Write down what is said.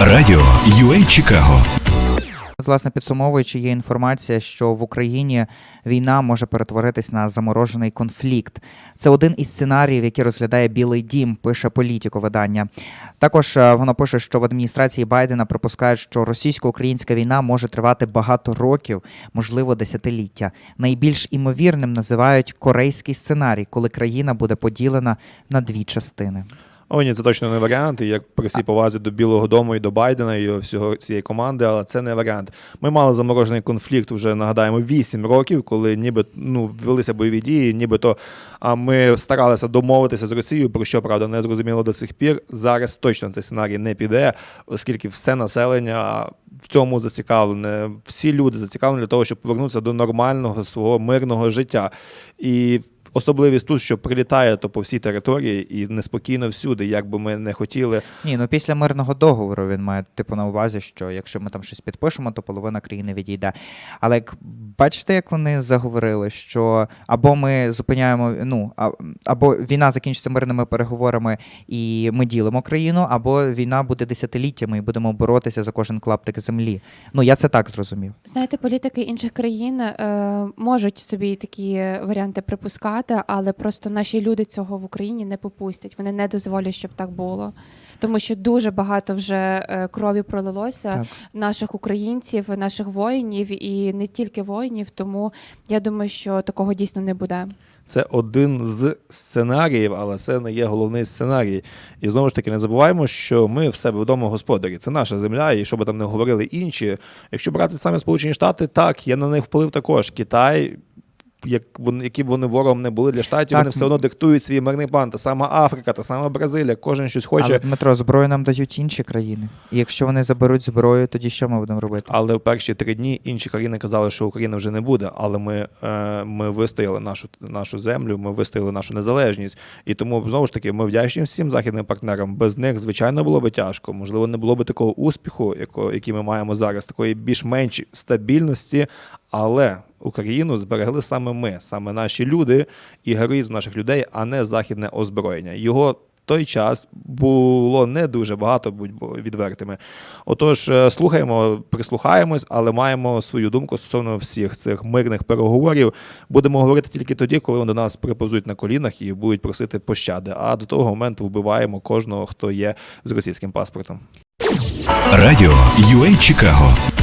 Радіо UA Чикаго. Власне, підсумовуючи, є інформація, що в Україні війна може перетворитись на заморожений конфлікт. Це один із сценаріїв, які розглядає Білий Дім, пише політико видання. Також е, воно пише, що в адміністрації Байдена припускають, що російсько-українська війна може тривати багато років, можливо, десятиліття. Найбільш імовірним називають корейський сценарій, коли країна буде поділена на дві частини. О, ні, це точно не варіант. І як при всій повазі до Білого Дому і до Байдена і всього цієї команди, але це не варіант. Ми мали заморожений конфлікт вже нагадаємо 8 років, коли ніби ну велися бойові дії, нібито а ми старалися домовитися з Росією, про що правда не зрозуміло до цих пір. Зараз точно цей сценарій не піде, оскільки все населення в цьому зацікавлене. Всі люди зацікавлені для того, щоб повернутися до нормального свого мирного життя. І Особливість тут, що прилітає то по всій території і неспокійно всюди, як би ми не хотіли. Ні, ну після мирного договору він має типу на увазі, що якщо ми там щось підпишемо, то половина країни відійде. Але як бачите, як вони заговорили, що або ми зупиняємо, ну а- або війна закінчиться мирними переговорами і ми ділимо країну, або війна буде десятиліттями і будемо боротися за кожен клаптик землі. Ну я це так зрозумів. Знаєте, політики інших країн е, можуть собі такі варіанти припускати, але просто наші люди цього в Україні не попустять. Вони не дозволять, щоб так було. Тому що дуже багато вже е, крові пролилося Так. наших українців, наших воїнів і не тільки воїнів. Тому я думаю, що такого дійсно не буде. Це один з сценаріїв, але це не є головний сценарій. І знову ж таки, не забуваємо, що ми в себе вдома господарі. Це наша земля, і що би там не говорили інші. Якщо брати саме Сполучені Штати, так, я на них вплив також. Китай. Як вони, які б вони ворогом не були для штатів, Так. вони все одно диктують свій мирний план. Та сама Африка, та сама Бразилія, кожен щось хоче. Але Дмитро, зброю нам дають інші країни. І якщо вони заберуть зброю, тоді що ми будемо робити? Але в перші три дні інші країни казали, що України вже не буде. Але ми, е, ми вистояли нашу, нашу землю, ми вистояли нашу незалежність. І тому знову ж таки ми вдячні всім західним партнерам. Без них, звичайно, було би тяжко. Можливо, не було б такого успіху, який ми маємо зараз, такої більш-менш стабільності. Але Україну зберегли саме ми, саме наші люди і героїзм наших людей, а не західне озброєння. Його той час було не дуже багато, будьмо відвертими. Отож, е, слухаємо, прислухаємось, але маємо свою думку стосовно всіх цих мирних переговорів. Будемо говорити тільки тоді, коли вони нас приповзуть на колінах і будуть просити пощади. А до того моменту вбиваємо кожного, хто є з російським паспортом. Радіо UA Чикаго.